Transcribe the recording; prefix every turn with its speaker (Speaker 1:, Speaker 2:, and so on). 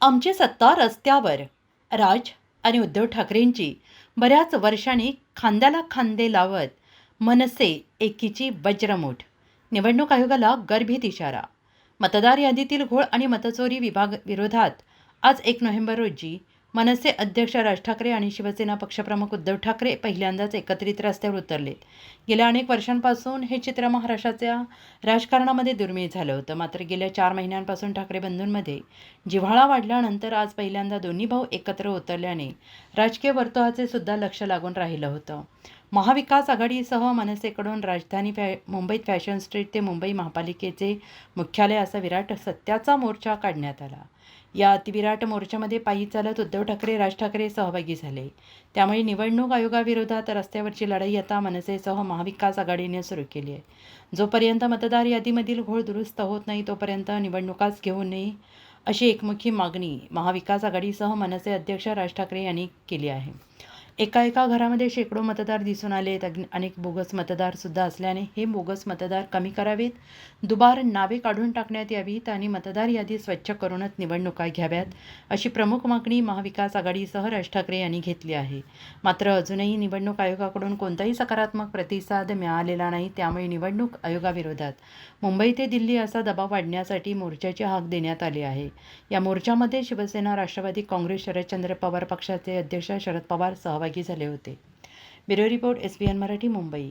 Speaker 1: आमची सत्ता रस्त्यावर. राज आणि उद्धव ठाकरेंची बऱ्याच वर्षांनी खांद्याला खांदे लावत मनसे एकीची वज्रमूठ. निवडणूक आयोगाला गर्भित इशारा. मतदार यादीतील घोळ आणि मतचोरी विभाग विरोधात आज एक नोव्हेंबर रोजी मनसे अध्यक्ष राज ठाकरे आणि शिवसेना पक्षप्रमुख उद्धव ठाकरे पहिल्यांदाच एकत्रित रस्त्यावर उतरलेत. गेल्या अनेक वर्षांपासून हे चित्र महाराष्ट्राच्या राजकारणामध्ये दुर्मिळ झालं होतं. मात्र गेल्या चार महिन्यांपासून ठाकरे बंधूंमध्ये जिव्हाळा वाढल्यानंतर आज पहिल्यांदा दोन्ही भाऊ एकत्र उतरल्याने राजकीय वर्तुळाचे सुद्धा लक्ष लागून राहिलं होतं. महाविकास आघाडीसह मनसेकडून राजधानी फॅ मुंबईत फॅशन स्ट्रीट ते मुंबई महापालिकेचे मुख्यालय असा विराट सत्याचा मोर्चा काढण्यात आला. या अतिविराट मोर्चामध्ये पायी चालत उद्धव ठाकरे राज ठाकरे सहभागी झाले. त्यामुळे निवडणूक आयोगाविरोधात रस्त्यावरची लढाई आता मनसेसह महाविकास आघाडीने सुरू केली आहे. जोपर्यंत मतदार यादीमधील घोळ दुरुस्त होत नाही तोपर्यंत निवडणुकाच घेऊ नये अशी एकमुखी मागणी महाविकास आघाडीसह मनसे अध्यक्ष राज ठाकरे यांनी केली आहे. एका एका घरामध्ये शेकडो मतदार दिसून आले आहेत. अनेक बोगस मतदारसुद्धा असल्याने हे बोगस मतदार कमी करावेत. दुबार नावे काढून टाकण्यात यावीत आणि मतदार यादी स्वच्छ करूनच निवडणुका घ्याव्यात अशी प्रमुख मागणी महाविकास आघाडीसह राज ठाकरे यांनी घेतली आहे. मात्र अजूनही निवडणूक आयोगाकडून कोणताही सकारात्मक प्रतिसाद मिळालेला नाही त्यामुळे निवडणूक आयोगाविरोधात. मुंबई ते दिल्ली असा दबाव वाढण्यासाठी मोर्चाची हाक देण्यात आली आहे. या मोर्चामध्ये शिवसेना राष्ट्रवादी काँग्रेस शरदचंद्र पवार पक्षाचे अध्यक्ष शरद पवार सहभागी झाले होते. Bureau report S B N Marathi Mumbai.